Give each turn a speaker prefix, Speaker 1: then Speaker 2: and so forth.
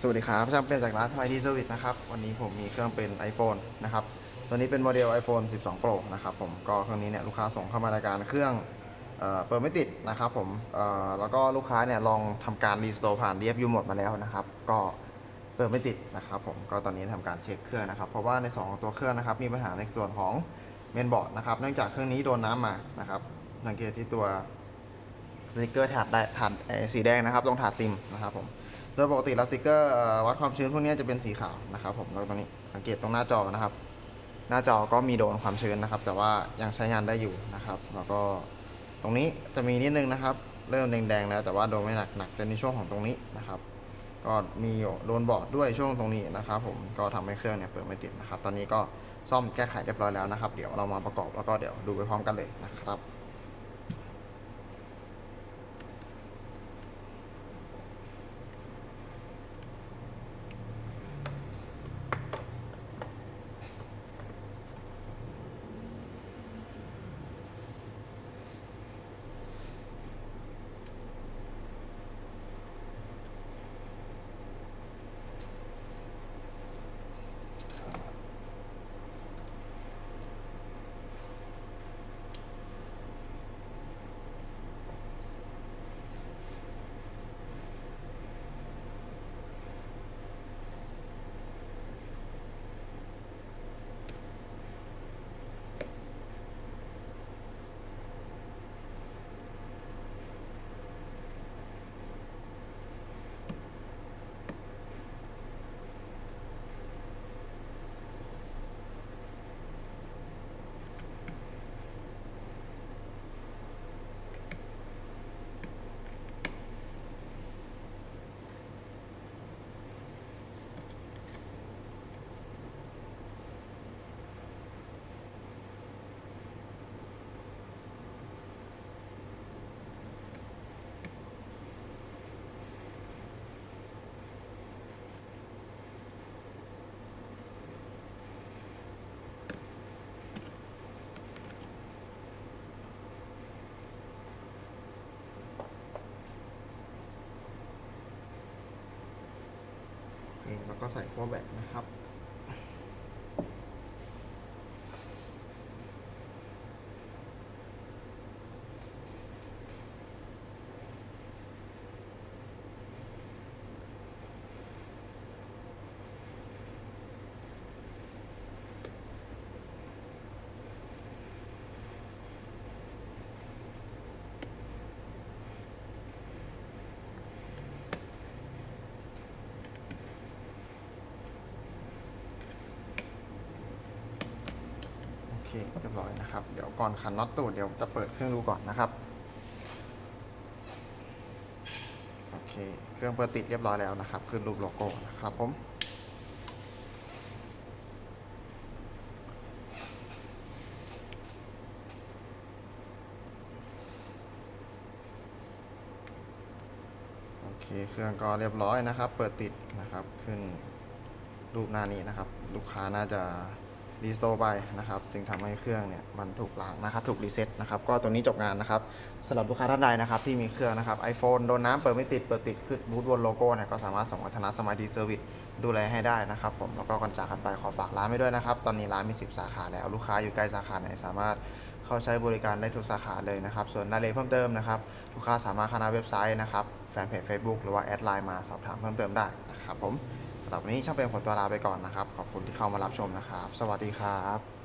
Speaker 1: สวัสดีครับช่างเป็นจากร้านสมัยดีเซอร์วิสนะครับ วันนี้ผมมีเครื่องเป็น iPhone นะครับ ตัวนี้เป็นโมเดล iPhone 12 Pro นะครับผม ก็เครื่องนี้เนี่ยลูกค้าส่งเข้ามารายการเครื่องเออเปิดไม่ติดนะครับผมแล้วก็ลูกค้าเนี่ยลองทำการรีสโตร์ผ่าน DFU หมดมาแล้วนะครับ ก็เปิดไม่ติดนะครับผม ก็ตอนนี้ทำการเช็คเครื่องนะครับ เพราะว่าในส่วนของตัวเครื่องนะครับมีปัญหาในส่วนของเมนบอร์ดนะครับ เนื่องจากเครื่องนี้โดนน้ำมานะครับ สังเกตที่ตัวสติกเกอร์ถาดถาดสีแดงนะครับ ตรงถาดซิมนะครับผม โดยปกติแล้วสติกเกอร์วัดความชื้นพวกนี้จะเป็นสีขาวนะครับผมแล้วตอนนี้สังเกตตรงหน้าจอนะครับ หน้าจอก็มีโดนความชื้นนะครับ แต่ว่ายังใช้งานได้อยู่นะครับ แล้วก็ตรงนี้จะมีนิดนึงนะครับ เริ่มแดงๆแล้วแต่ว่าโดนไม่หนักหนักจะในช่วงของตรงนี้นะครับ ก็มีโดนบอดด้วยช่วงตรงนี้นะครับ ผมก็ทำให้เครื่องเนี่ยเปิดไม่ติดนะครับ ตอนนี้ก็ซ่อมแก้ไขเรียบร้อยแล้วนะครับ เดี๋ยวเรามาประกอบแล้วก็เดี๋ยวดูไปพร้อมกันเลยนะครับ แล้วก็ใส่ขั้วแบตนะครับ เคเรียบร้อยนะครับ เดี๋ยวก่อนขันน็อตตูดเดี๋ยวจะเปิดเครื่องดูก่อนนะครับ โอเค เครื่องเปิดติดเรียบร้อยแล้วนะครับ ขึ้นรูปโลโก้นะครับผม โอเค เครื่องก็เรียบร้อยนะครับ เปิดติดนะครับ ขึ้นรูปหน้านี้นะครับ ลูกค้าน่าจะ รีสโตร์ไปนะครับจึงทำให้เครื่องเนี่ยมันถูกล้างนะครับถูกรีเซ็ตนะครับก็ตัวนี้จบงานนะครับสำหรับลูกค้าท่านใดนะครับที่มีเครื่องนะครับ iPhone โดนน้ำเปิดไม่ติดเปิดติดขึ้นบูทบนโลโก้เนี่ยก็สามารถส่งวัฒนสมัยดีเซอร์วิสดูแลให้ได้นะครับผมแล้วก็ก่อนจากกันไปขอฝากร้านไว้ด้วยนะครับตอนนี้ร้านมี 10 สาขาแล้วลูกค้าอยู่ใกล้สาขาไหนสามารถเข้าใช้บริการได้ทุกสาขาเลยนะครับส่วนรายละเอียดเพิ่มเติมนะครับลูกค้าสามารถเข้าหน้าเว็บไซต์นะครับแฟนเพจ Facebook หรือว่าแอดไลน์มาสอบถามเพิ่มเติมได้นะครับผม สำหรับวันนี้ช่างเป็นขอตัวลาไปก่อนนะครับ ขอบคุณที่เข้ามารับชมนะครับ สวัสดีครับ